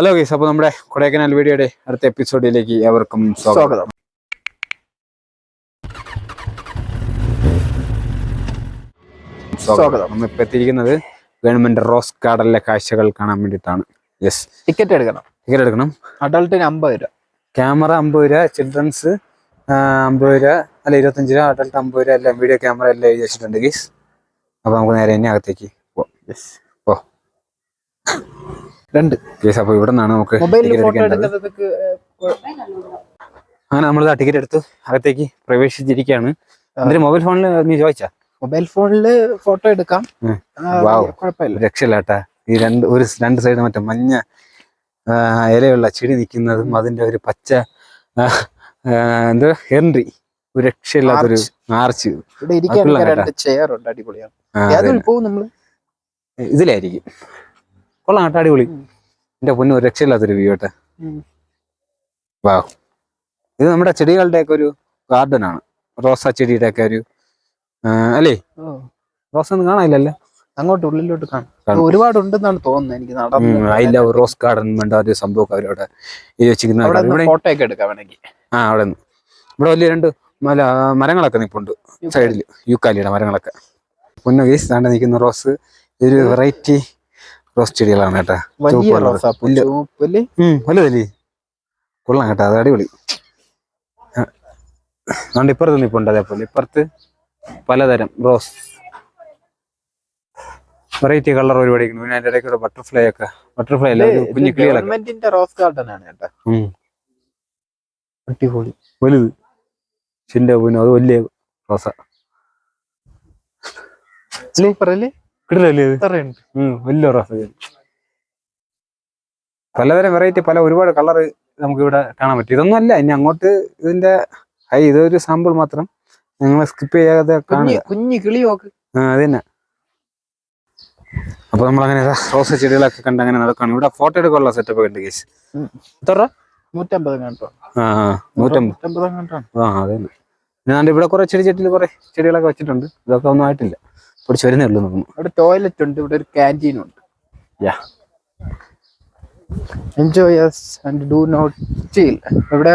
Hello guys അപ്പോൾ നമ്മുടെ കൊടൈക്കനാൽ വീഡിയോയുടെ അടുത്ത എപ്പിസോഡിലേക്ക് ഏവർക്കും സ്വാഗതം. സ്വാഗതം. ഇപ്പൊ എത്തിയിരിക്കുന്നത് ഗവൺമെന്റ് റോസ് ഗാർഡനിലെ കാഴ്ചകൾ കാണാൻ വേണ്ടിയിട്ടാണ്. യെസ് ടിക്കറ്റ് എടുക്കണം. ടിക്കറ്റ് എടുക്കണം. അഡൾട്ടിന് അമ്പത് രൂപ. ക്യാമറ അമ്പത് രൂപ ചിൽഡ്രൻസ് അമ്പത് രൂപ അല്ല ഇരുപത്തഞ്ച് രൂപ അഡൾട്ട് അമ്പത് രൂപ എല്ലാം വീഡിയോ ക്യാമറ എല്ലാം എഴുതി വെച്ചിട്ടുണ്ട് ഗീസ് അപ്പൊ നമുക്ക് നേരെ തന്നെ അകത്തേക്ക് പോവാം. ഓ രണ്ട്. കേസ് അപ്പൊ ഇവിടെ നിന്നാണ് നമുക്ക് അങ്ങനെ നമ്മൾ ടിക്കറ്റ് എടുത്ത്. അകത്തേക്ക് പ്രവേശിച്ചിരിക്കുകയാണ്. എന്നിട്ട് മൊബൈൽ ഫോണിൽ നീ ചോദിച്ചാ? മൊബൈൽ ഫോണിൽ ഫോട്ടോ എടുക്കാം. രക്ഷയില്ലാട്ടാ ഈ രണ്ട് ഒരു രണ്ട് സൈഡ് മറ്റേ മഞ്ഞ ഇലയുള്ള ചെടി നിൽക്കുന്നതും അതിന്റെ ഒരു പച്ച എന്താ? ഹെൻറി. ഒരു രക്ഷയില്ലാത്തൊരു ആർച്ച് ഇവിടെ ഇരിക്കാൻ അടിപൊളിയാണ്. ഇതിലായിരിക്കും. കൊള്ളാം കേട്ടോ അടിപൊളി. എന്റെ പൊന്നു ഒരു രക്ഷയില്ലാത്തൊരു വ്യൂ കേട്ടെ. വാ ഇത് നമ്മുടെ ചെടികളുടെ ഒക്കെ ഒരു ഗാർഡൻ ആണ്. റോസാ ചെടിയുടെ ഒക്കെ ഒരു അല്ലേ? റോസ് ഒന്നും കാണാനില്ലല്ലേ? അങ്ങോട്ട് ഉള്ളിലോട്ട് കാണാം. ഒരുപാട് ഉണ്ടെന്നാണ് തോന്നുന്നത് എനിക്ക് അതില്ല ഐ ലവ് റോസ് ഗാർഡൻ വേണ്ട ഒരു സംഭവം അവരവിടെ എഴുതി വെച്ചിരിക്കുന്ന ഫോട്ടോ ഒക്കെ എടുക്കാം വേണമെങ്കിൽ. ആ അവിടെ നിന്ന്. ഇവിടെ വലിയ രണ്ട് മല മരങ്ങളൊക്കെ നിൽപ്പുണ്ട് സൈഡിൽ യൂക്കാലിയുടെ മരങ്ങളൊക്കെ. പൊന്നു വേസ്റ്റ് താണ്ട് നിൽക്കുന്ന റോസ് ഒരു വെറൈറ്റി റോസ് ചെടികളാണ് കേട്ടാ. വലിയ കൊള്ളാം കേട്ടോ അത് അടിപൊളി. അതുകൊണ്ട് ഇപ്പുറത്ത് നിൽപ്പുണ്ട് അതേപോലെ ഇപ്പുറത്ത് പലതരം റോസ് വെറൈറ്റി കളർ ഒരുപാട്. പിന്നെ അതിന്റെ ഇടയ്ക്ക് ബട്ടർഫ്ലൈ ഒക്കെ. ബട്ടർഫ്ലൈ അല്ല കുഞ്ഞു കിളികളൊക്കെ. റോസ് ഗാർഡൻ ആണ് കേട്ടോ. അടിപൊളി. വലുത്. ചിന്റെ പിന്നെ അത് വലിയ റോസ സൂപ്പർ അല്ലേ? കിട്ടില്ലല്ലേ ഇത്? ഇത്രയുണ്ട് ഉം, വലിയ റോസ പലതരം വെറൈറ്റി പല ഒരുപാട് കളർ നമുക്ക് ഇവിടെ കാണാൻ പറ്റും. ഇതൊന്നും അല്ല ഇനി അങ്ങോട്ട് ഇതിന്റെ ഹൈ ഇതൊരു സാമ്പിൾ മാത്രം നിങ്ങൾ സ്കിപ്പ് ചെയ്യാതെ കുഞ്ഞു കാണുക. കുഞ്ഞി കിളി നോക്ക്. ആ, അത് തന്നെ. അപ്പൊ നമ്മൾ അങ്ങനെ റോസ് ചെടികളൊക്കെ കണ്ട് അങ്ങനെ നടക്കുകയാണ് ഇവിടെ ഫോട്ടോ എടുക്കാനുള്ള സെറ്റപ്പ് ഉണ്ട് കേസ് എത്ര? നൂറ്റമ്പത് കണ്ടോ ആ നൂറ്റമ്പത്. നൂറ്റമ്പത് ആ അതെ ഞാൻ ഇവിടെ കുറെ ചെടി ചെട്ടിൽ കുറെ ചെടികളൊക്കെ വെച്ചിട്ടുണ്ട്. ഇതൊക്കെ ഒന്നും ആയിട്ടില്ല. പിടിച്ച് വരുന്നേ ഉള്ളൂ ഇവിടെ ടോയ്ലറ്റ് ഉണ്ട് ഇവിടെ ഒരു ക്യാന്റീൻ ഉണ്ട്. Yeah enjoy and do not ഇവിടെ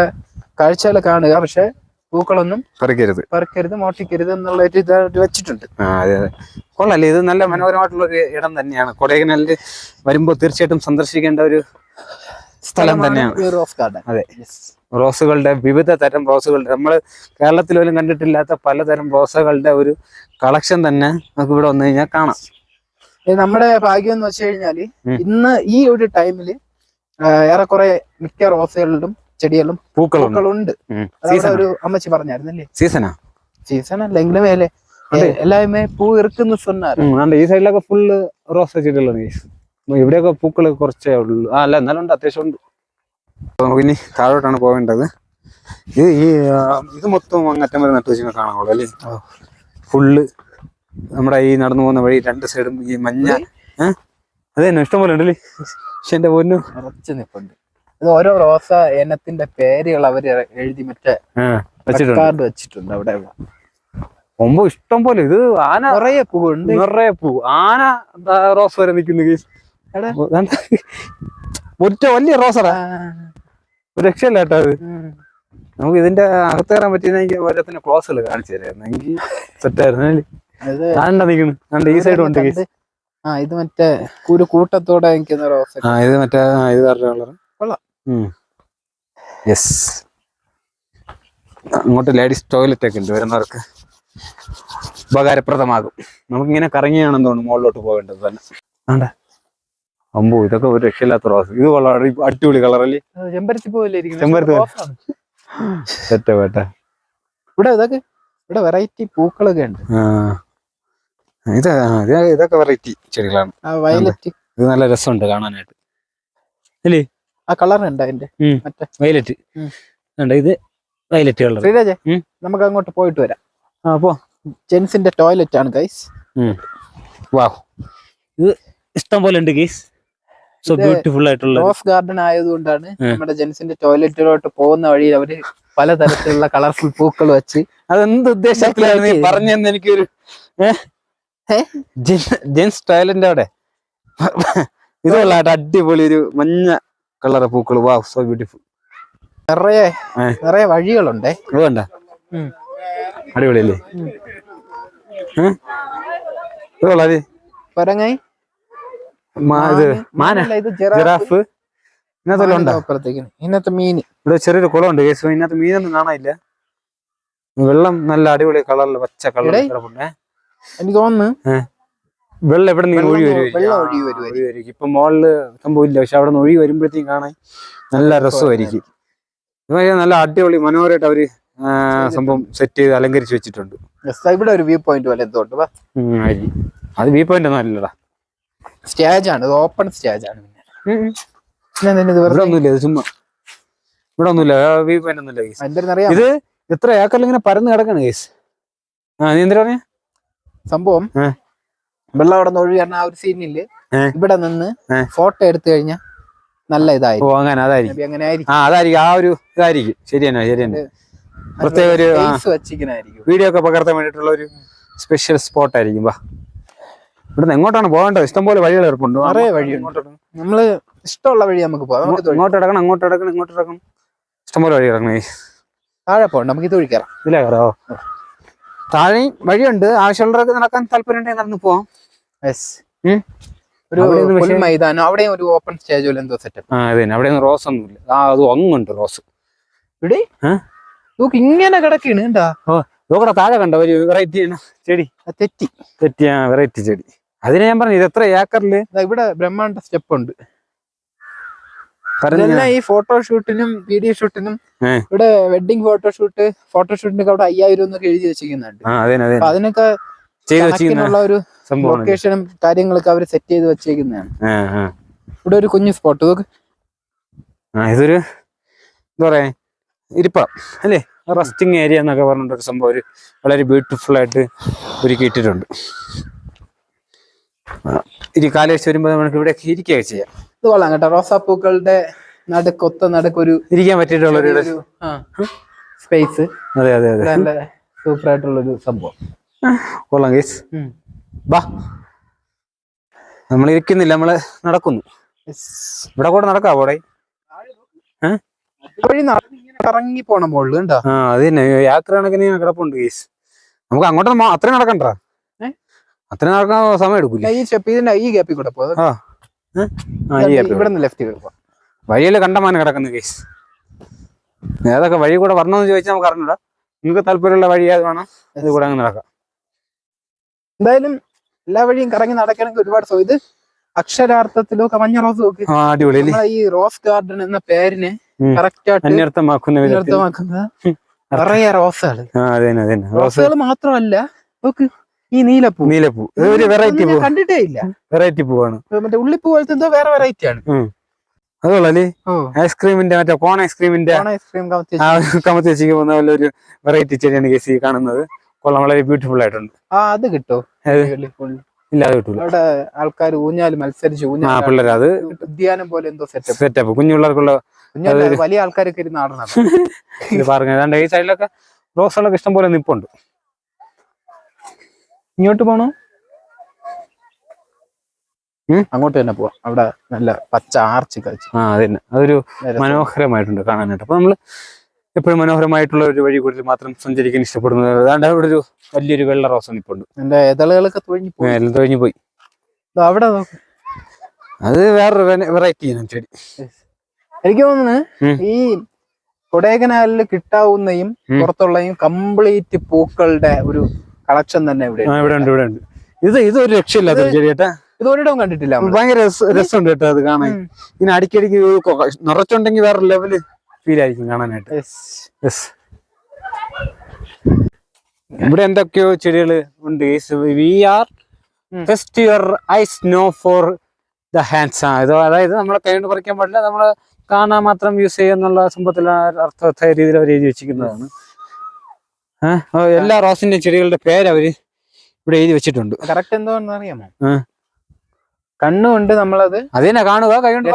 കാഴ്ചകളെ കാണുക പക്ഷെ പൂക്കളൊന്നും പറിക്കരുത്. പറിക്കരുത് മോട്ടിക്കരുത് എന്നുള്ള ഒരു ഇത് വെച്ചിട്ടുണ്ട്. ആ അതെ അതെ. കൊള്ളാല്ലേ ഇത് നല്ല മനോഹരമായിട്ടുള്ള ഒരു ഇടം തന്നെയാണ്. കൊടൈക്കനാലിൽ വരുമ്പോൾ തീർച്ചയായിട്ടും സന്ദർശിക്കേണ്ട ഒരു സ്ഥലം തന്നെയാണ്. ഗാർഡൻ അതെ. റോസുകളുടെ വിവിധ തരം റോസുകളുടെ. നമ്മൾ കേരളത്തിൽ പോലും കണ്ടിട്ടില്ലാത്ത പലതരം റോസുകളുടെ ഒരു കളക്ഷൻ തന്നെ നമുക്ക് ഇവിടെ വന്നു കഴിഞ്ഞാൽ കാണാം. നമ്മുടെ ഭാഗ്യം എന്ന് വെച്ച് കഴിഞ്ഞാൽ ഇന്ന് ഈ ഒരു ടൈമിൽ ഏറെക്കുറെ മിക്ക റോസുകളിലും ചെടികളും പൂക്കളുണ്ട്. ഒരു അമ്മച്ചി പറഞ്ഞായിരുന്നല്ലേ? സീസണാ സീസൺ അല്ലെങ്കിലും മേലെ. എല്ലാവരുമേ പൂ ഇറക്കുന്ന സ്വന്നാറ് ഉം, ഈ സൈഡിലൊക്കെ ഫുള്ള് റോസ ചെടികളാണ് ഇവിടെയൊക്കെ പൂക്കൾ കുറച്ചേ ഉള്ളൂ. ആ അല്ല എന്നാലും ഉണ്ട് അത്യാവശ്യം ഉണ്ട്. അപ്പൊ നമുക്ക് ഇനി താഴോട്ടാണ് പോകേണ്ടത് ഇത് ഈ ഇത് മൊത്തം അങ്ങറ്റം വരെ നട്ടു വെച്ചാൽ കാണാവുള്ളൂ അല്ലേ? ഫുള്ള് നമ്മുടെ ഈ നടന്നു പോകുന്ന വഴി രണ്ട് സൈഡും ഈ മഞ്ഞ ഏഹ് ഇഷ്ടം പോലെ ഇഷ്ടംപോലെ ഉണ്ടല്ലേ? പക്ഷെ എന്റെ പൊന്നു. നിറച്ച് നിപ്പുണ്ട്. ഇത് ഓരോ റോസ ഇനത്തിന്റെ പേരുകൾ അവർ എഴുതി മറ്റേ വെച്ചിട്ടുണ്ട്. കാർഡ് വെച്ചിട്ടുണ്ട് അവിടെ. മുമ്പ് ഇഷ്ടം പോലെ. ഇത് ആന നിറയെ പൂവുണ്ട്. നിറയെ പൂ. ആന റോസ് വരെ നിൽക്കുന്നു. ഒറ്റ വലിയ റോസറാ രക്ഷയില്ല കേട്ടോ അത്. നമുക്ക് ഇതിന്റെ അകത്ത് കയറാൻ പറ്റിയെങ്കിൽ ഓരോത്തിന് ക്ലോസുകൾ കാണിച്ചു തരായിരുന്നെങ്കിൽ സെറ്റായിരുന്നു ആണ്ട നിൽക്കുന്നു ആണ്ട് ഈ സൈഡ് ഉണ്ട് ആ ഇത് മറ്റേ ഒരു കൂട്ടത്തോടെ നിൽക്കുന്ന റോസ ആ ഇത് മറ്റേ ആ, ഇത് വേറെ കളർ കൊള്ളാം. യെസ് അങ്ങോട്ട് ലേഡീസ് ടോയ്ലറ്റ് ഒക്കെ ഉണ്ട് വരുന്നവർക്ക്. ഉപകാരപ്രദമാകും. നമുക്കിങ്ങനെ കറങ്ങിയാണെന്ന് തോന്നുന്നു മുകളിലോട്ട് പോകേണ്ടത് തന്നെ. ആണ്ട. അമ്പോ ഇതൊക്കെ ഒരു രക്ഷയില്ലാത്ത റോസ് ഇത് വളരെ അടിപൊളി കളറല്ലേ ചെമ്പരത്തി പോലെ ചെമ്പരത്തി പൂ. വേട്ട ഇവിടെ ഇതൊക്കെ ഇവിടെ വെറൈറ്റി പൂക്കളൊക്കെ ഉണ്ട്. ഇത് ഇതൊക്കെ വെറൈറ്റി ചെടികളാണ്. വയലറ്റ് ഇത് നല്ല രസമുണ്ട് കാണാനായിട്ട്. അല്ലേ ആ കളർ ഉണ്ട് അതിന്റെ. മറ്റേ. വയലറ്റ്. ഇത് വയലറ്റ് കളർ ശ്രീരാജെ നമുക്ക് അങ്ങോട്ട് പോയിട്ട് വരാം. ആ പോ. ജെൻസിന്റെ ടോയ്ലറ്റ് ആണ് ഗൈസ് വാവ് ഇത് ഇഷ്ടം പോലെ ഉണ്ട് ഗീസ് സോ ബ്യൂട്ടിഫുൾ ആയിട്ടുള്ള റോസ് ഗാർഡൻ ആയതുകൊണ്ടാണ് നമ്മുടെ ജെൻസിന്റെ ടോയ്ലറ്റിലോട്ട് പോകുന്ന വഴിയിൽ അവർ പലതരത്തിലുള്ള കളർഫുൾ പൂക്കൾ വെച്ച് അതെന്ത് ഉദ്ദേശത്തിലാണ് നീ പറഞ്ഞെന്ന് എനിക്കൊരു? ജെൻസ് ടോയ്ലറ്റിന്റെ അവിടെ. ഇതുള്ള അടിപൊളി ഒരു മഞ്ഞ കളർ പൂക്കൾ. വാ സോ ബ്യൂട്ടിഫുൾ നിറയെ. നിറയെ വഴികളുണ്ടേ. വേണ്ട. അടിപൊളി അല്ലേ അടിപൊളിയല്ലേ ഏഹ് ഇത് കൊരങ്ങായി മാന. ജിറാഫ്. ഇന്നത്തെ ഇതിനകത്ത് മീൻ ഇവിടെ ചെറിയൊരു കുളമുണ്ട് കേസ് ഇന്നത്തെ മീനൊന്നും കാണാനില്ല. വെള്ളം നല്ല അടിപൊളി കളറിൽ പച്ച കളർ എനിക്ക് തോന്നുന്നു വെള്ളം എവിടെ നിന്ന് വരും? ഒഴുകി വരുമായിരിക്കും. ഇപ്പൊ മോളിൽ സംഭവമില്ല പക്ഷെ അവിടെ നിന്ന് ഒഴി വരുമ്പോഴത്തേക്കും കാണാൻ നല്ല രസമായിരിക്കും. നല്ല അടിപൊളി മനോഹരമായിട്ട് അവർ സംഭവം സെറ്റ് ചെയ്ത് അലങ്കരിച്ച് വെച്ചിട്ടുണ്ട്. ഇവിടെ ഒരു വ്യൂ പോയിന്റ് പോലെ അത് വ്യൂ പോയിന്റ് ഒന്നും അല്ലടാ. സ്റ്റേജ് ആണ്. ഓപ്പൺ സ്റ്റേജ് ആണ് ഇത് ഇവിടെ ഒന്നുമില്ല ഇത് ചുമ്മാ. ഇവിടെ ഒന്നുമില്ല വ്യൂ പോയിന്റ് ഒന്നുമില്ല കേസ് ഇത് ഏക്കറിൽ ഇങ്ങനെ പരന്ന് കിടക്കാണ് കേസ് ആ നീ എന്താ പറഞ്ഞ? സംഭവം വെള്ളം അവിടെ നിന്ന് ഒഴുകി ആ ഒരു സീനിൽ. ഇവിടെ നിന്ന് ഫോട്ടോ എടുത്തു കഴിഞ്ഞാൽ നല്ല ഓ ഇതായിരിക്കും അങ്ങനെ അതായിരിക്കും. അങ്ങനെ ആയിരിക്കും. ആ അതായിരിക്കും ആ ഒരു ഇതായിരിക്കും. ശരി തന്നെ ശരി തന്നെ. പ്രത്യേക ഒരു വീഡിയോ ഒക്കെ പകർത്താൻ വേണ്ടിട്ടുള്ള ഒരു സ്പെഷ്യൽ സ്പോട്ട് ആയിരിക്കും വാ. ഇവിടുന്ന് എങ്ങോട്ടാണ് പോകേണ്ടത്? ഇഷ്ടംപോലെ വഴികൾ ഇറപ്പുണ്ട് നിറയെ വഴിയുണ്ട്. നമ്മൾ ഇഷ്ടമുള്ള വഴി നമുക്ക് പോകാം. നമുക്ക് ഇങ്ങോട്ട് ഇടക്കണം അങ്ങോട്ട് ഇടക്കണം ഇങ്ങോട്ട് ഇടക്കണം ഇഷ്ടംപോലെ വഴി ഇറങ്ങണേ. താഴെ പോകണ്ട നമുക്ക് ഇത് ഒഴിക്കാം ഇതിലേ കയറോ. താഴെയും വഴിയുണ്ട്. ആവശ്യമുള്ളവർക്ക് നടക്കാൻ താല്പര്യം ഉണ്ടെങ്കിൽ നടന്നു പോവാം. യെസ് ഉം. ഒരു അവിടെ ഇത് പുൽ പക്ഷേ- മൈതാനം അവിടെയും ഒരു ഓപ്പൺ സ്റ്റേജ് പോലെ എന്തോ സെറ്റപ്പ് ആ റോസ് അവിടെ ഒന്നും റോസ് ഒന്നുമില്ല ആ അത് ഒന്നുണ്ട് റോസ് ഇവിടെ ഏ? നോക്ക് ഇങ്ങനെ കിടക്കണ് എന്താ? നോക്കടാ താഴെ കണ്ടോ? ഒരു വെറൈറ്റി ചെടി. തെറ്റി. തെറ്റിയ വെറൈറ്റി ചെടി. അതിനെ ഞാൻ പറഞ്ഞു ഇത് എത്ര ഏക്കറിൽ? ഇവിടെ ബ്രഹ്മാണ്ട സ്റ്റെപ്പ് ഉണ്ട്. ഇതെല്ലാം ഈ ഫോട്ടോഷൂട്ടിനും വീഡിയോ ഷൂട്ടിനും ഇവിടെ വെഡിങ് ഫോട്ടോഷൂട്ട് ഫോട്ടോഷൂട്ടിനൊക്കെ അവിടെ അയ്യായിരം എന്നൊക്കെ എഴുതി വെച്ചിരിക്കുന്നുണ്ട്. അപ്പൊ അതിനൊക്കെ ഒരു. ലൊക്കേഷനും കാര്യങ്ങളൊക്കെ അവർ സെറ്റ് ചെയ്ത് വെച്ചേക്കുന്നതാണ് ഇവിടെ ഒരു കുഞ്ഞു സ്പോട്ട് ഇതൊരു എന്താ പറയാ ഇരിപ്പളം അല്ലേ? റെസ്റ്റിംഗ് ഏരിയ എന്നൊക്കെ പറഞ്ഞിട്ടൊരു സംഭവം ഒരു വളരെ ബ്യൂട്ടിഫുൾ ആയിട്ട് ഒരുക്കി ഇനി കാലേശ് വരുമ്പോൾ നമുക്ക് ഇവിടെ ഇരിക്കുകയൊക്കെ ചെയ്യാം. ഇത് കൊള്ളാം കേട്ടോ. റോസാപ്പൂക്കളുടെ നടുക്കൊത്ത നടുക്കൊരു ഇരിക്കാൻ പറ്റിയിട്ടുള്ള ഒരു സ്പേസ് അതെ അതെ അതെ. നല്ല സൂപ്പർ ആയിട്ടുള്ളൊരു സംഭവം. കൊള്ളാം കേസ് വാ ബാ. നമ്മൾ ഇരിക്കുന്നില്ല നമ്മൾ നടക്കുന്നു. ഇവിടെ കൂടെ നടക്കാം അവിടെ? ഇറങ്ങി പോണം മുകളിൽ കണ്ടോ? ആ അത് തന്നെ. യാത്ര കണക്കിന് കിടപ്പുണ്ട് കേസ് നമുക്ക് അങ്ങോട്ട് അത്രയും നടക്കണ്ട. ഏ? അത്രയും നടക്കാൻ സമയം എടുക്കില്ല ഈ ചെപ്പിന്റെ ഈ ഗ്യാപ്പിൽ കൂടെ പോകും. ഇവിടെ നിന്ന് ലെഫ്റ്റ് വഴിയിൽ കണ്ടമാനം കിടക്കുന്ന കേസ് ഏതൊക്കെ വഴി കൂടെ വരണമെന്ന് ചോദിച്ചാൽ നമുക്ക് അറിഞ്ഞൂടാ. നിങ്ങൾക്ക് താല്പര്യമുള്ള വഴി ഏത് വേണം? ഇത് കൂടെ അങ്ങ് നടക്കാം. എന്തായാലും എല്ലാ വഴിയും കറങ്ങി നടക്കണമെങ്കിൽ ഒരുപാട് സോ ഇത് അക്ഷരാർത്ഥത്തിലോ മഞ്ഞ റോസ് അടിപൊളി ഈ റോസ് ഗാർഡൻ എന്ന പേരിനെ. കറക്റ്റ് ആയിട്ട് അന്യർത്ഥമാക്കുന്ന നിറയെ റോസുകൾ റോസുകൾ മാത്രമല്ല നോക്ക്. ഈ നീലപ്പൂ. നീലപ്പൂ. ഇത് ഒരു വെറൈറ്റി പൂ കണ്ടിട്ടേ ഇല്ല. വെറൈറ്റി പൂവാണ്. മറ്റേ ഉള്ളിപ്പൂ പോലത്തെ എന്തോ വേറെ വെറൈറ്റി ആണ്. അതുകൊള്ളല്ലേ ഐസ്ക്രീമിന്റെ മറ്റേ കോൺ ഐസ്ക്രീമിന്റെ ഐസ്ക്രീം കമത്തി വെച്ചിക്ക് പോകുന്ന പോലെ ഒരു വെറൈറ്റി ചെടിയാണ് കേസി കാണുന്നത്. കൊള്ളാം വളരെ ബ്യൂട്ടിഫുൾ ആയിട്ടുണ്ട്. ആ അത് കിട്ടോ ഇല്ലാതെ ഇല്ല അത് കിട്ടൂല. അവിടെ ആൾക്കാർ ഊഞ്ഞാൽ മത്സരിച്ച് ഊഞ്ഞാൽ പിള്ളേർ അത് ഉദ്യാനം പോലെ എന്തോ സെറ്റപ്പ് സെറ്റപ്പ് കുഞ്ഞു പിള്ളേർക്കുള്ള കുഞ്ഞാൽ വലിയ ആൾക്കാരൊക്കെ ഇരുന്ന് ആടണം പറഞ്ഞ ഈ സൈഡിലൊക്കെ റോസുകളൊക്കെ ഇഷ്ടം പോലെ നിപ്പുണ്ട്. ഇങ്ങോട്ട് പോണോ? അങ്ങോട്ട് തന്നെ പോവാം. അവിടെ നല്ല പച്ച ആർച്ച് കാഴ്ച ആ അത് തന്നെ. അതൊരു മനോഹരമായിട്ടുണ്ട് കാണാനായിട്ട്. അപ്പൊ നമ്മൾ എപ്പോഴും മനോഹരമായിട്ടുള്ള ഒരു വഴി കൂടുതൽ മാത്രം സഞ്ചരിക്കാൻ ഇഷ്ടപ്പെടുന്നത് അതാണ്ട് അവിടെ ഒരു വലിയൊരു വെള്ള റോസ് നിപ്പുണ്ട്. എന്റെ ഇതളുകളൊക്കെ തുഴഞ്ഞു പോയി. തൊഴിഞ്ഞു പോയി. അവിടെ അത് വേറൊരു വെറൈറ്റി ചെടി. എനിക്ക് തോന്നുന്നു ഈ കൊടൈക്കനാലിൽ കിട്ടാവുന്നയും. പുറത്തുള്ളയും കംപ്ലീറ്റ് പൂക്കളുടെ ഒരു കളക്ഷൻ തന്നെ ഇവിടെ ഇവിടെ ഉണ്ട് ഇവിടെ ഉണ്ട്. ഇത് ഇത് ഒരു രക്ഷയില്ലാത്ത ചെടി ഇത് ഒരിടവും കണ്ടിട്ടില്ല. ഭയങ്കര രസ- രസമുണ്ട് കേട്ടോ അത് കാണാൻ. ഇനി അടിക്കടിക്ക് നിറച്ചുണ്ടെങ്കിൽ വേറെ ലെവൽ ഫീൽ ആയിരിക്കും കാണാനായിട്ട്. ഇവിടെ എന്തൊക്കെയോ ചെടികൾ ഉണ്ട്. We are first your eyes no for the hands അതായത് നമ്മളെ കൈകൊണ്ട് പറിക്കാൻ പാടില്ല നമ്മൾ കാണാൻ മാത്രം യൂസ് ചെയ്യുന്നുള്ള സംഭവത്തിൽ അർത്ഥ രീതിയിൽ അവർ എഴുതി വെച്ചിരിക്കുന്നതാണ്. എല്ലാ റോസിന്റെ ചെടികളുടെ പേര് അവർ ഇവിടെ എഴുതി വെച്ചിട്ടുണ്ട്. കറക്റ്റ് എന്തോന്ന് അറിയാമോ. കണ്ണുകൊണ്ട് നമ്മളത് അതിനെ കാണുക കൈ കൊണ്ട്.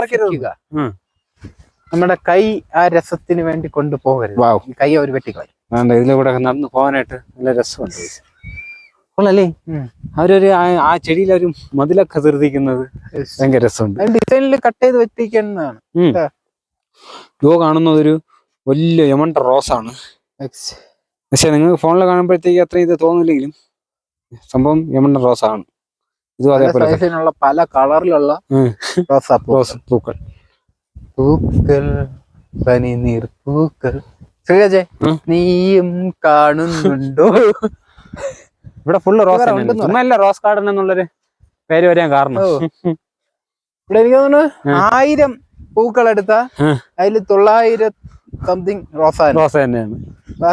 നമ്മുടെ കൈ ആ രസത്തിന് വേണ്ടി കൊണ്ടുപോകരുത്. കൈ അവർ വെട്ടിക്കളയും. ഇതിലൂടെ നടന്നു പോകാനായിട്ട് നല്ല രസമുണ്ട്. കൊള്ളല്ലേ. അവരൊരു ആ- ചെടിയിൽ ഒരു മതിലൊക്കെ തീർത്തിക്കുന്നത് ഭയങ്കര രസമുണ്ട്. ഡിസൈനിൽ കട്ട് ചെയ്ത് വെട്ടിക്കുന്നതാണ് ഉം. ഇതാ, കാണുന്നതൊരു വലിയ യമണ്ട റോസാണ്. പക്ഷെ നിങ്ങൾക്ക് ഫോണിൽ കാണുമ്പോഴത്തേക്ക് അത്രയും ഇത് തോന്നില്ലെങ്കിലും സംഭവം യമണ്ട റോസ് ആണ് പല അതേപോലെ തന്നെ. പല കളറിലുള്ള. റോസ് പൂക്കൾ പൂക്കൾ പനിനീർ പൂക്കൾ ശ്രീരാജേ. നീയും കാണുന്നുണ്ടോ ഇവിടെ ഫുള്ള് റോസ് ഇവിടെ തന്നെയാണ്. ഉണ്ടെന്ന് ചുമ്മാ അല്ല റോസ് ഗാർഡൻ എന്നുള്ളൊരു പേര് വരാൻ കാരണം. ഇവിടെ എനിക്ക് തോന്നുന്നു ആയിരം പൂക്കൾ എടുത്ത. അതിൽ തൊള്ളായിരം സംതിങ് റോസാണ് റോസ് തന്നെയാണ്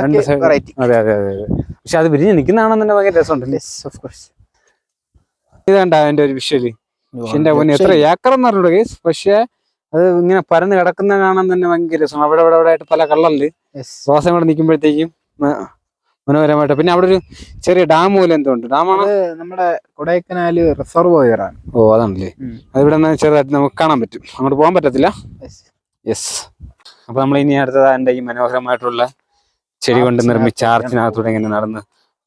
രണ്ട് side- അതെ അതെ അതെ അതെ. പക്ഷെ അത് വിരിഞ്ഞ് നിൽക്കുന്നതാണെന്ന് ഭയങ്കര രസമുണ്ടല്ലേ? ഓഫ് കോഴ്സ് ഇത് കണ്ട അതിന്റെ ഒരു വിഷ്വൽ എന്റെ പൊന്നെ എത്ര ഏക്കർ എന്ന് പറഞ്ഞൂടെ കേസ് പക്ഷെ അത് ഇങ്ങനെ പരന്ന് കിടക്കുന്ന കാണാൻ തന്നെ ഭയങ്കര രസമാണ്. അവിടെ അവിടെ അവിടെ ആയിട്ട് പല കള്ളുണ്ട് ശ്വാസം കൂടെ നിൽക്കുമ്പോഴത്തേക്കും മനോഹരമായിട്ട്. പിന്നെ അവിടെ ഒരു ചെറിയ ഡാം പോലെ എന്തോ ഉണ്ട്. ഡാമാണ് നമ്മുടെ കൊടൈക്കനാല് റിസർവോയർ ആണ് ഓ അതാണല്ലേ. അതിവിടെ അത് ഇവിടെ ചെറുതായിട്ട് നമുക്ക് കാണാൻ പറ്റും. അങ്ങോട്ട് പോകാൻ പറ്റത്തില്ല? യെസ് അപ്പൊ നമ്മൾ ഇനി അടുത്തത് എന്റെ ഈ മനോഹരമായിട്ടുള്ള ചെടി കൊണ്ട് നിർമ്മിച്ച ആർച്ചിനകത്തൂടെ ഇങ്ങനെ നടന്ന്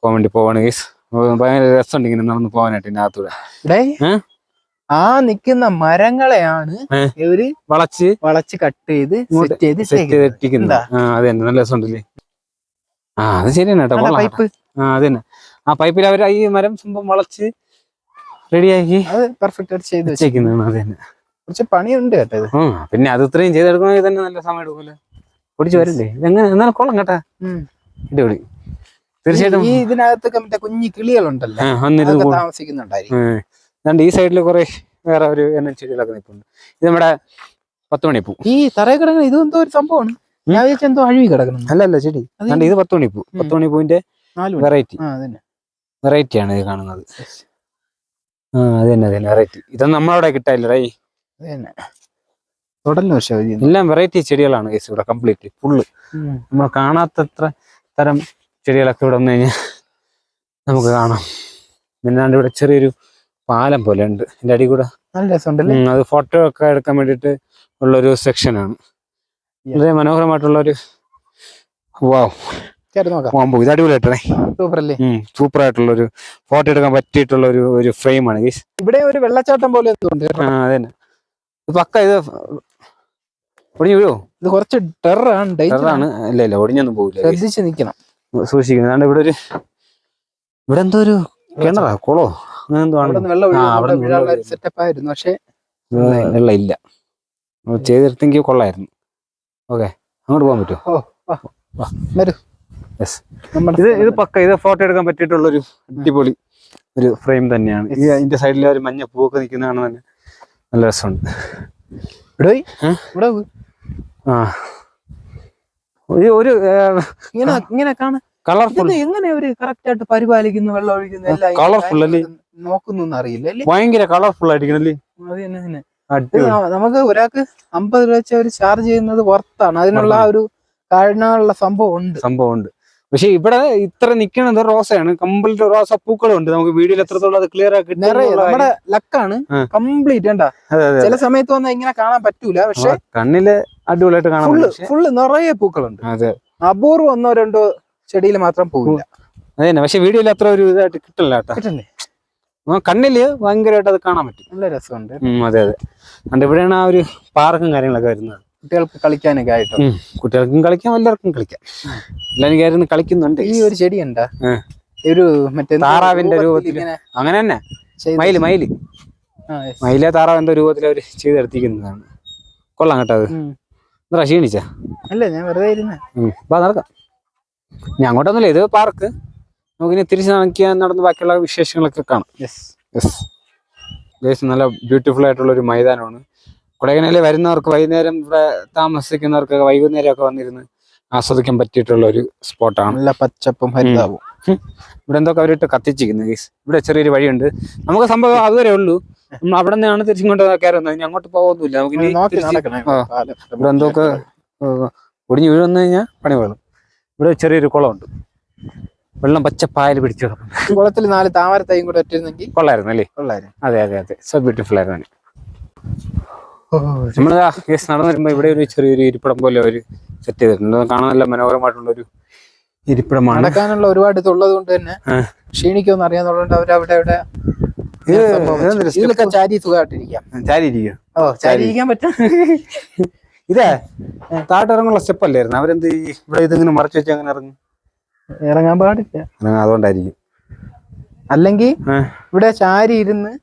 പോകാൻ വേണ്ടി പോവാണ് ഗൈസ് ഭയങ്കര രസമുണ്ട് ഇങ്ങനെ നടന്ന് പോകാനായിട്ട് ഇതിനകത്തൂടെ? ആ നിക്കുന്ന മരങ്ങളെയാണ്? ഇവർ വളച്ച് വളച്ച് കട്ട് ചെയ്ത് സെറ്റ് ചെയ്ത് സെറ്റ് അത് തന്നെ. നല്ല രസമുണ്ടല്ലേ? ആ അത് ശരിയാണ് കേട്ടോ. പൈപ്പ് ആ അത് തന്നെ. ആ പൈപ്പിൽ അവർ ഈ മരം സംഭവം വളച്ച് റെഡിയാക്കി അത് പെർഫെക്റ്റ് ആയിട്ട് ചെയ്ത് വെച്ചേക്കുന്നതാണ്. അത് തന്നെ. കുറച്ച് പണിയുണ്ട് കേട്ടോ പിന്നെ അത് ഇത്രയും ചെയ്തെടുക്കണമെങ്കിൽ തന്നെ നല്ല സമയം എടുക്കുമല്ലോ. പൊടിച്ചു വരണ്ടേ? ഇതെങ്ങനെ എന്നാലും കൊള്ളാം കേട്ടാ. അടിപൊളി. തീർച്ചയായിട്ടും ഈ ഇതിനകത്തൊക്കെ മറ്റേ കുഞ്ഞു കിളികളുണ്ടല്ലോ. വന്നിരുന്ന് താമസിക്കുന്നുണ്ടായിരിക്കും. ഈ സൈഡിൽ കുറെ വേറെ ഒരു എണ്ണ ചെടികളൊക്കെ നിൽപ്പുണ്ട്. ഇത് നമ്മുടെ പത്ത് മണിപ്പൂ. ഈ തറയിൽ കിടക്കുന്ന ഇത് എന്തോ ഒരു സംഭവമാണ്. ഞാൻ വിചാരിച്ച എന്തോ അഴുവി കിടക്കണം അല്ല അല്ല ചെടി. ദാണ്ട് ഇത് പത്ത് മണിപ്പൂ. പത്ത് മണിപ്പൂവിന്റെ വെറൈറ്റി അതന്നെ. വെറൈറ്റി ആണ് ഇത് കാണുന്നത്. ആ അത് തന്നെ അത് തന്നെ വെറൈറ്റി ഇതൊന്നും നമ്മളവിടെ അതന്നെ പക്ഷെ അവർ ചെയ്യുന്നു. എല്ലാം വെറൈറ്റി ചെടികളാണ് കേസ് ഇവിടെ കംപ്ലീറ്റ് ഫുള്ള് നമ്മൾ കാണാത്തത്ര തരം ചെടികളൊക്കെ ഇവിടെ വന്നു കഴിഞ്ഞാൽ നമുക്ക് കാണാം. പിന്നാണ്ട് ഇവിടെ ചെറിയൊരു പാലം പോലെ ഉണ്ട്. എന്റെ അടി കൂടെ നല്ല രസമുണ്ടല്ലേ? അത് ഫോട്ടോ ഒക്കെ എടുക്കാൻ വേണ്ടിയിട്ട് ഉള്ളൊരു സെക്ഷനാണ് വളരെ മനോഹരമായിട്ടുള്ള ഒരു വാവ് വാമ്പു ഇത് അടിപൊളിയായിട്ടേ സൂപ്പർ അല്ലേ സൂപ്പർ ആയിട്ടുള്ള ഒരു ഫോട്ടോ എടുക്കാൻ പറ്റിയിട്ടുള്ള ഒരു ഒരു ഫ്രെയിമാണ് ഗീസ് ഇവിടെ ഒരു വെള്ളച്ചാട്ടം പോലെ ആ അതന്നെ. പക്ക ഇത് ഒടിഞ്ഞു വീഴോ? ഇത് കുറച്ച് ടെറാണ് ടെറാണ് ഇല്ല ഇല്ല ഒടിഞ്ഞൊന്നും പോകില്ല ശ്രദ്ധിച്ച് നിക്കണം. സൂക്ഷിക്കണം. ഇവിടെ ഒരു ഇവിടെ എന്തോ ഒരു കിണറാ? കുളോ? അങ്ങനെ എന്തോ ആണ്. പക്ഷെ വെള്ളം ഇല്ല. ചെയ്തെടുത്തെങ്കിൽ കൊള്ളായിരുന്നു. ഓക്കെ അങ്ങോട്ട് പോകാൻ പറ്റുമോ? വരൂ. യെസ്. ഇത് ഇത് പക്ക ഇത് ഫോട്ടോ എടുക്കാൻ പറ്റിയിട്ടുള്ള ഒരു അടിപൊളി ഒരു ഫ്രെയിം തന്നെയാണ്. ഈ അതിന്റെ സൈഡിൽ ഒരു മഞ്ഞ പൂവൊക്കെ നിൽക്കുന്നതാണ് തന്നെ നല്ല രസമുണ്ട്. ഇവിടെ. ആ. ഒരു ഒരു ഇങ്ങനെ ഇങ്ങനെ കാണാൻ കളർഫുൾ. എങ്ങനെ അവർ കറക്റ്റ് ആയിട്ട് പരിപാലിക്കുന്നു വെള്ളം ഒഴിക്കുന്ന എല്ലാം Colourful അല്ലേ? നോക്കുന്നു അറിയില്ല അല്ലേ? ഭയങ്കര കളർഫുൾ ആയിരിക്കണല്ലേ അത് തന്നെ തന്നെ ഇത് അടിപൊളി. ന- നമുക്ക് ഒരാൾക്ക് അമ്പത് രൂപ വെച്ച് അവർ ചാർജ് ചെയ്യുന്നത് വർത്താണ് അതിനുള്ള ആ ഒരു കാരണമുള്ള സംഭവം ഉണ്ട്. സംഭവം ഉണ്ട്. പക്ഷെ ഇവിടെ ഇത്ര നിക്കണത് റോസയാണ്. കംപ്ലീറ്റ് റോസ പൂക്കളും ഉണ്ട് നമുക്ക് വീഡിയോയിൽ എത്രത്തോളം അത് ക്ലിയർ ആക്കി നമ്മുടെ ലക്കാണ്. കംപ്ലീറ്റ് കണ്ടാ. ചില സമയത്ത് വന്നാൽ ഇങ്ങനെ കാണാൻ പറ്റൂല. പക്ഷെ കണ്ണിൽ അടിപൊളിയായിട്ട് കാണാൻ ഫുള്ള് നിറയെ പൂക്കളുണ്ട്. അതെ. അപൂർവം ഒന്നോ രണ്ടോ ചെടിയിൽ മാത്രം പോവില്ല. അതെ തന്നെ. പക്ഷെ വീഡിയോയിൽ അത്ര ഒരു ഇതായിട്ട് കിട്ടില്ല കേട്ടോ. കണ്ണിൽ ഭയങ്കരമായിട്ട് അത് കാണാൻ പറ്റും. നല്ല രസമുണ്ട്. അതെ അതെ അതെ. അതുകൊണ്ട് ഇവിടെയാണ് ആ ഒരു പാർക്കും കാര്യങ്ങളൊക്കെ വരുന്നത്. കുട്ടികൾക്ക് കളിക്കാനൊക്കെ ആയിട്ട്? കുട്ടികൾക്കും കളിക്കാം എല്ലാവർക്കും കളിക്കാം. എല്ലാവരും കയറി കളിക്കുന്നുണ്ട്. ഈ ഒരു ചെടി ഉണ്ടാ ഒരു മറ്റേ താറാവിന്റെ രൂപത്തിൽ. അങ്ങനെ തന്നെ. മയിൽ മയിൽ. മയിലെ താറാവിന്റെ രൂപത്തിൽ അവർ ചെയ്തെടുത്തിരിക്കുന്നതാണ്. കൊള്ളാം കേട്ടോ അത്. എന്താ ക്ഷീണിച്ചാ? അല്ല ഞാൻ വെറുതെ ഇരുന്ന. വാ നടക്കാം. ഞാൻ അങ്ങോട്ടൊന്നുമില്ല ഇത് പാർക്ക്. നമുക്കിനി തിരിച്ച് നടക്കാൻ നടന്ന് ബാക്കിയുള്ള വിശേഷങ്ങളൊക്കെ കാണാം. യെസ്. യെസ്. നല്ല ബ്യൂട്ടിഫുൾ ആയിട്ടുള്ള ഒരു മൈതാനമാണ്. കൊടൈക്കനാലിൽ വരുന്നവർക്ക് വൈകുന്നേരം ഇവിടെ താമസിക്കുന്നവർക്ക് വൈകുന്നേരമൊക്കെ വന്നിരുന്ന് ആസ്വദിക്കാൻ പറ്റിയിട്ടുള്ള ഒരു സ്പോട്ടാണ് നല്ല പച്ചപ്പും ഹരിതാവും. ഇവിടെ എന്തൊക്കെ അവരിട്ട് കത്തിച്ചിരിക്കുന്നത് ഗീസ് ഇവിടെ ചെറിയൊരു വഴിയുണ്ട്. നമുക്ക് സംഭവം അതുവരെ ഉള്ളൂ. നമ്മൾ അവിടെ നിന്നാണ് തിരിച്ചിങ്ങോട്ട് കയറുന്നത്. ഇനി അങ്ങോട്ട് പോകുന്നില്ല നമുക്ക്. ഇവിടെ എന്തൊക്കെ ഒടിഞ്ഞു വീഴുന്നു കഴിഞ്ഞാൽ പണി വേണം ഇവിടെ ചെറിയൊരു കുളമുണ്ട്. വെള്ളം പച്ചപ്പായൽ പായൽ പിടിച്ചു കുളത്തിൽ നാല് താമര തൈയും കൂടെ കൊള്ളായിരുന്നു അല്ലേ? കൊള്ളായിരുന്നു. അതെ അതെ അതെ. സോ ബ്യൂട്ടിഫുൾ ആയിരുന്നു നമ്മൾ കേസ് നടന്നു വരുമ്പോ ഇവിടെ ഒരു ചെറിയൊരു ഇരിപ്പിടം പോലെ അവർ സെറ്റ് ചെയ്തിട്ടുണ്ട്. കാണാൻ നല്ല മനോഹരമായിട്ടുള്ള ഒരു ഇരിപ്പിടമാണ്. നടക്കാനുള്ള ഒരുപാട് ഇതുള്ളത് കൊണ്ട് തന്നെ ക്ഷീണിക്കൊന്നും ക്ഷീണിക്കുമെന്ന് അറിയാന്നുള്ളത് അവർ അവിടെ അവിടെ ഇതിലൊക്കെ ചാരി സുഖമായിട്ടിരിക്കാം. ചാരി ഓ ചാരി ഇരിക്കാൻ പറ്റും. ഇതേ താട്ടിറങ്ങുള്ള സ്റ്റെപ്പ് അല്ലായിരുന്നു. അവരെന്ത് ഇവിടെ ഇതിങ്ങനെ മറച്ചു വെച്ച് അങ്ങനെ ഇറങ്ങും? ഇറങ്ങാൻ പാടില്ല. ഇറങ്ങാൻ അതുകൊണ്ടായിരിക്കും. അല്ലെങ്കിൽ ഇവിടെ ചാരി ഇരുന്ന്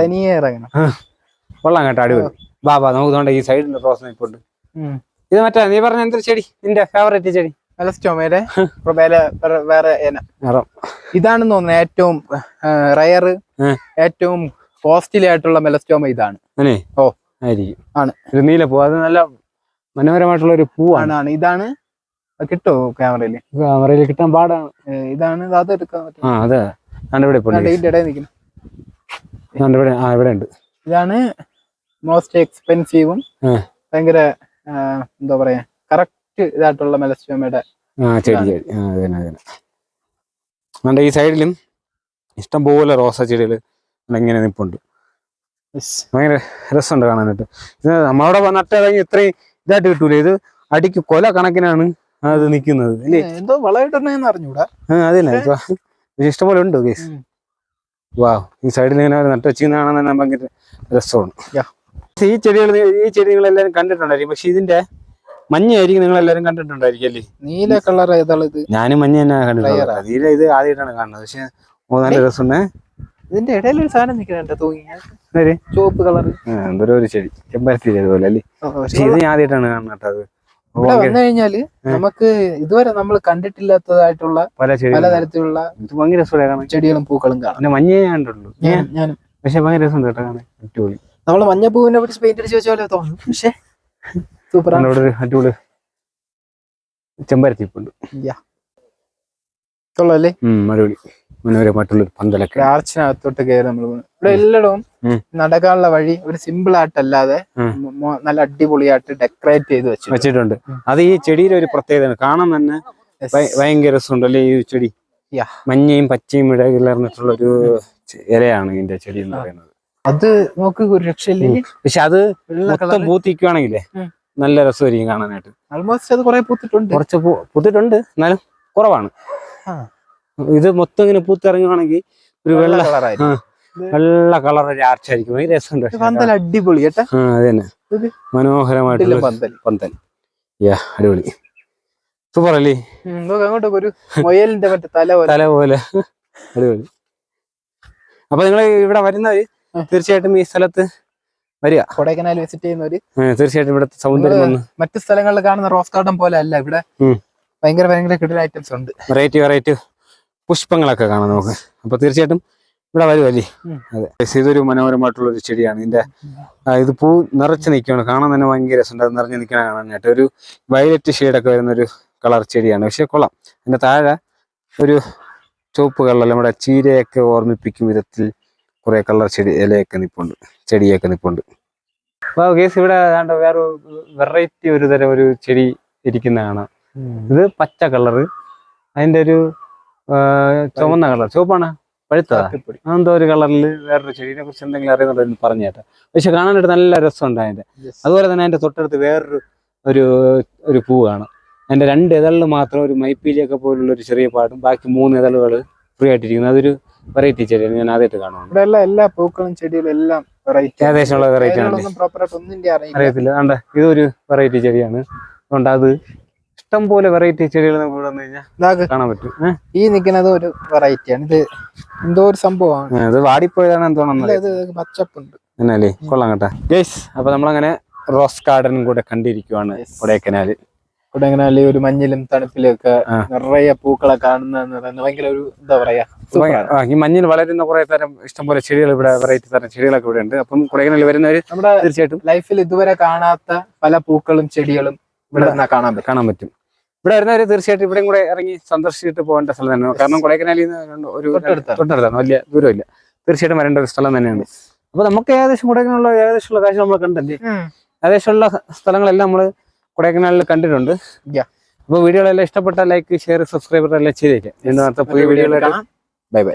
തനിയെ ഇറങ്ങണം. കൊള്ളാം കേട്ടോ അടിപൊളി. ബാബാ നമുക്ക് തോണ്ട ഈ സൈഡിന്റെ റോസ് നിൽപ്പുണ്ട് ഇത് മറ്റേ നീ പറഞ്ഞ എന്തൊരു ചെടി? നിന്റെ ഫേവറേറ്റ് ചെടി? മെലസ്റ്റോമയുടെ വേറെ ഇതാണെന്ന് തോന്നുന്നു ഏറ്റവും റയർ ഏറ്റവും കോസ്റ്റ്ലി ആയിട്ടുള്ള മെലസ്റ്റോമ ഇതാണ്. ഓ. ആയിരിക്കും. ആണ്. ഒരു പൂ അത് നല്ല മനോഹരമായിട്ടുള്ള ഒരു പൂവാണ്. ആണ് ഇതാണ് കിട്ടോ കിട്ടുമോ ക്യാമറയിൽ ക്യാമറയിൽ കിട്ടാൻ പാടാണ്. ഇതാണ് ഇത് അത് എടുക്കാൻ പറ്റും. അതെ. ഇവിടെ നിൽക്കുന്നു. ഇവിടെ ആ ഇവിടെ ഉണ്ട്. ഇതാണ് മോസ്റ്റ് എക്സ്പെൻസീവും. ഭയങ്കര എന്താ പറയാ കറക്റ്റ് ഇതായിട്ടുള്ള മെലസ്റ്റോമയുടെ അതുകൊണ്ട് ഈ സൈഡിലും ഇഷ്ടം പോലെ റോസാ ചെടികൾ ഇങ്ങനെ നിപ്പുണ്ട്. ഭയങ്കര രസമുണ്ട് കാണാനായിട്ട്. ഇത് നമ്മളവിടെ നട്ടിറങ്ങി ഇത്രയും ഇതായിട്ട് കിട്ടൂലേ? ഇത് അടിക്ക് കൊല കണക്കിനാണ് അത് നിൽക്കുന്നത്. അല്ലേ എന്തോ വളമായിട്ടെന്ന് അറിഞ്ഞൂടാ. അതന്നെ. ഇഷ്ടംപോലെ ഉണ്ട് കേസ്. വാ ഈ സൈഡിൽ ഇങ്ങനെ നട്ട് വെച്ചിരിക്കുന്ന കാണാൻ തന്നെ ഭയങ്കര രസമാണ്. ഈ ചെടികൾ ഈ ചെടികൾ എല്ലാവരും കണ്ടിട്ടുണ്ടായിരിക്കും. പക്ഷെ ഇതിന്റെ മഞ്ഞയായിരിക്കും നിങ്ങൾ എല്ലാരും കണ്ടിട്ടുണ്ടായിരിക്കും അല്ലേ? നീല കളർ ഏതാണ് ഇത്? ഞാനും മഞ്ഞ തന്നെ കണ്ടിട്ടുണ്ട് ആ. ഇത് ആദ്യമായിട്ടാണ് കാണുന്നത്. പക്ഷെ നല്ല രസമുണ്ട് ഇതിന്റെ ഇടയിൽ ഒരു സാധനം നിൽക്കുന്നുണ്ട് തൂങ്ങി. ചുവപ്പ് കളർ. എന്തോ എന്തൊരു ഒരു ചെടി. ചെമ്പരത്തി ചെടി പോലെ അല്ലേ? പക്ഷെ ഇത് ഞാൻ ആദ്യമായിട്ടാണ് കാണുന്നത് ഇവിടെ വന്നു കഴിഞ്ഞാൽ നമുക്ക് ഇതുവരെ നമ്മൾ കണ്ടിട്ടില്ലാത്തതായിട്ടുള്ള പല തരത്തിലുള്ള പലതരത്തിലുള്ള ഭയങ്കര ചെടികളും പൂക്കളും കാണാം. മഞ്ഞേ കണ്ടുള്ളൂ ഞാൻ ഞാൻ പക്ഷെ ഭയങ്കര രസമുണ്ട് കേട്ടോ കാണാൻ. മഞ്ഞ മഞ്ഞപ്പൂവിനെ പിടിച്ച് പെയിന്റ് അടിച്ച് വെച്ച തോന്നുന്നു തോന്നും. പക്ഷേ സൂപ്പറാണ് അടിപൊളി. ചെമ്പരത്തിപ്പുണ്ട്. കൊള്ളല്ലേ? അടിപൊളി. മനോഹരമായിട്ടുള്ള പന്തലൊക്കെ. ആർച്ചിനകത്തോട്ട് കയറി നമ്മൾ ഇവിടെ എല്ലായിടവും. നടക്കാനുള്ള വഴി ഒരു സിമ്പിൾ ആയിട്ടല്ലാതെ നല്ല അടിപൊളിയായിട്ട് ഡെക്കറേറ്റ് ചെയ്ത് വെച്ചു വെച്ചിട്ടുണ്ട്. അത് ഈ ചെടിയിലെ ഒരു പ്രത്യേകത കാണാൻ തന്നെ ഭയ- ഭയങ്കര രസമുണ്ട് അല്ലേ ഈ ചെടി. മഞ്ഞയും പച്ചയും ഇടകലർന്നിട്ടുള്ള ഒരു ഇലയാണ് ഇതിന്റെ ചെടി എന്ന് പറയുന്നത്. അത് നമുക്ക് ഒരു രക്ഷയില്ലേ? പക്ഷെ അത് മൊത്തം പൂത്തിക്കുവാണെങ്കിലേ നല്ല രസമായിരിക്കും കാണാനായിട്ട്. ആൾമോസ്റ്റ് അത് കുറെ പൂത്തിട്ടുണ്ട്. കുറച്ച് പൂത്തിട്ടുണ്ട്. എന്നാലും കുറവാണ്. ഇത് മൊത്തം ഇങ്ങനെ പൂത്തിറങ്ങുവാണെങ്കിൽ ഒരു വെള്ള വെള്ള കളർ ഒരു ആർച്ചായിരിക്കും. ഭയങ്കര രസമുണ്ട്. പന്തൽ അടിപൊളി കേട്ടാ. അത് തന്നെ. മനോഹരമായിട്ടുള്ള പന്തൽ. പന്തൽ. യാ അടിപൊളി. സൂപ്പർ അല്ലേ അങ്ങോട്ട് ഒരു മൊയലിന്റെ മറ്റേ തല പോലെ. തല പോലെ. അടിപൊളി. അപ്പൊ നിങ്ങൾ ഇവിടെ വരുന്നവര്. തീർച്ചയായിട്ടും ഈ സ്ഥലത്ത് വരിക. കൊടൈക്കനാൽ വിസിറ്റ് ചെയ്യുന്നവര്. തീർച്ചയായിട്ടും ഇവിടെ സൗന്ദര്യം മറ്റു സ്ഥലങ്ങളിൽ കാണുന്ന റോസ് ഗാർഡൻ പോലെ അല്ല ഇവിടെ. ഭയങ്കര ഭയങ്കര കിടൽ ഐറ്റംസ് ഉണ്ട്. വെറൈറ്റി വെറൈറ്റി പുഷ്പങ്ങളൊക്കെ കാണാം നമുക്ക്. അപ്പൊ തീർച്ചയായിട്ടും ഇവിടെ വരുമല്ലേ. അതെ. ഇതൊരു മനോഹരമായിട്ടുള്ള ഒരു ചെടിയാണ്. ഇതിന്റെ ഇത് പൂ നിറച്ച് നിൽക്കുകയാണ്. കാണാൻ തന്നെ ഭയങ്കര രസമുണ്ട്. അത് നിറഞ്ഞ് നിൽക്കണ കാണാനായിട്ട് ഒരു വയലറ്റ് ഷെയ്ഡൊക്കെ വരുന്ന ഒരു കളർ ചെടിയാണ്. പക്ഷെ കൊള്ളാം. അതിന്റെ താഴെ ഒരു ചുവപ്പ് കളർ നമ്മുടെ ചീരയൊക്കെ ഓർമ്മിപ്പിക്കും വിധത്തിൽ കുറെ കളർ ചെടി ഇലയൊക്കെ നിപ്പുണ്ട് ചെടിയൊക്കെ നിപ്പുണ്ട്. അപ്പൊ കേസ് ഇവിടെ ഏതാണ്ട് വേറെ വെറൈറ്റി ഒരു തരം ഒരു ചെടി ഇരിക്കുന്ന കാണാം ഇത് പച്ച കളർ അതിന്റെ ഒരു ചുവന്ന കളർ ചുവപ്പാണ്? പഴുത്തതാ? എന്തോ ഒരു കളറിൽ വേറൊരു ചെടീനെ കുറിച്ച് എന്തെങ്കിലും അറിയുന്നുണ്ടോ പറഞ്ഞു കേട്ടോ. പക്ഷെ കാണാനായിട്ട് നല്ല രസമുണ്ട് അതിന്റെ അതുപോലെ തന്നെ അതിന്റെ തൊട്ടടുത്ത് വേറൊരു ഒരു ഒരു പൂ കാണാം. അതിന്റെ രണ്ട് ഇതളിൽ മാത്രം ഒരു മൈപ്പീലിയൊക്കെ പോലുള്ള ഒരു ചെറിയ പാടും ബാക്കി മൂന്ന് ഇതളുകൾ ഫ്രീ ആയിട്ടിരിക്കുന്നു. അതൊരു വെറൈറ്റി ചെടികൾ ഞാൻ ആദ്യമായിട്ട് കാണുന്നു ഇവിടെ എല്ലാ എല്ലാ പൂക്കളും ചെടികളും എല്ലാം വെറൈറ്റി ഏകദേശമുള്ള വെറൈറ്റി ആണ്. ഒന്നിന്റെ അറിയത്തില്ല. കണ്ട? ഇതൊരു വെറൈറ്റി ചെടിയാണ്. അതുകൊണ്ട് അത് ഇഷ്ടം പോലെ വെറൈറ്റി ചെടികൾ നമുക്ക് ഇവിടെ വന്നു കഴിഞ്ഞാൽ കാണാൻ പറ്റും. ഈ നിൽക്കുന്നത് ഒരു വെറൈറ്റി ആണ്. ഇത് എന്തോ ഒരു സംഭവമാണ്. അത് വാടിപ്പോയതാണ് ഇത് പച്ചപ്പുണ്ട്. എന്നല്ലേ കൊള്ളാം കേട്ടാ. ഗേസ് അപ്പൊ നമ്മളങ്ങനെ റോസ് ഗാർഡനും കൂടെ കണ്ടിരിക്കുവാണ്. കൊടൈക്കനാല്. കൊടൈക്കനാലിൽ ഒരു മഞ്ഞിലും തണുപ്പിലും ഒക്കെ നിറയെ പൂക്കളെ കാണുന്നതെന്ന് പറയുന്നത് ഭയങ്കര ഒരു എന്താ പറയാ. ഈ മഞ്ഞിൽ വളരുന്ന കുറെ തരം ഇഷ്ടംപോലെ ചെടികൾ ഇവിടെ വെറൈറ്റി തരം ചെടികളൊക്കെ ഇവിടെ ഉണ്ട്. അപ്പം കൊടൈക്കനാലിൽ വരുന്നവര് നമ്മുടെ തീർച്ചയായിട്ടും ലൈഫിൽ ഇതുവരെ കാണാത്ത പല പൂക്കളും ചെടികളും ഇവിടെ നിന്നാ കാണാൻ പറ്റും. കാണാൻ പറ്റും. ഇവിടെ വരുന്നവര് തീർച്ചയായിട്ടും ഇവിടെയും കൂടെ ഇറങ്ങി സന്ദർശിച്ചിട്ട് പോകേണ്ട സ്ഥലം തന്നെയാണ്. കാരണം കൊടൈക്കനാലിൽ നിന്ന് ഒരു തൊട്ടടുത്താണ്. വലിയ ദൂരമില്ല. തീർച്ചയായിട്ടും വരേണ്ട ഒരു സ്ഥലം തന്നെയാണ്. അപ്പൊ നമുക്ക് ഏകദേശം കൊടൈക്കനാലുള്ള ഏകദേശമുള്ള കാഴ്ച നമ്മൾ കണ്ടല്ലേ? ഏകദേശമുള്ള സ്ഥലങ്ങളെല്ലാം നമ്മൾ കൊടൈക്കനാലിൽ കണ്ടിട്ടുണ്ട്. അപ്പൊ അപ്പോൾ വീഡിയോകളെല്ലാം ഇഷ്ടപ്പെട്ട ലൈക്ക് ഷെയർ സബ്സ്ക്രൈബർ എല്ലാം ചെയ്തേക്കാം. അടുത്ത പുതിയ വീഡിയോകളായിട്ട് ബൈ ബൈ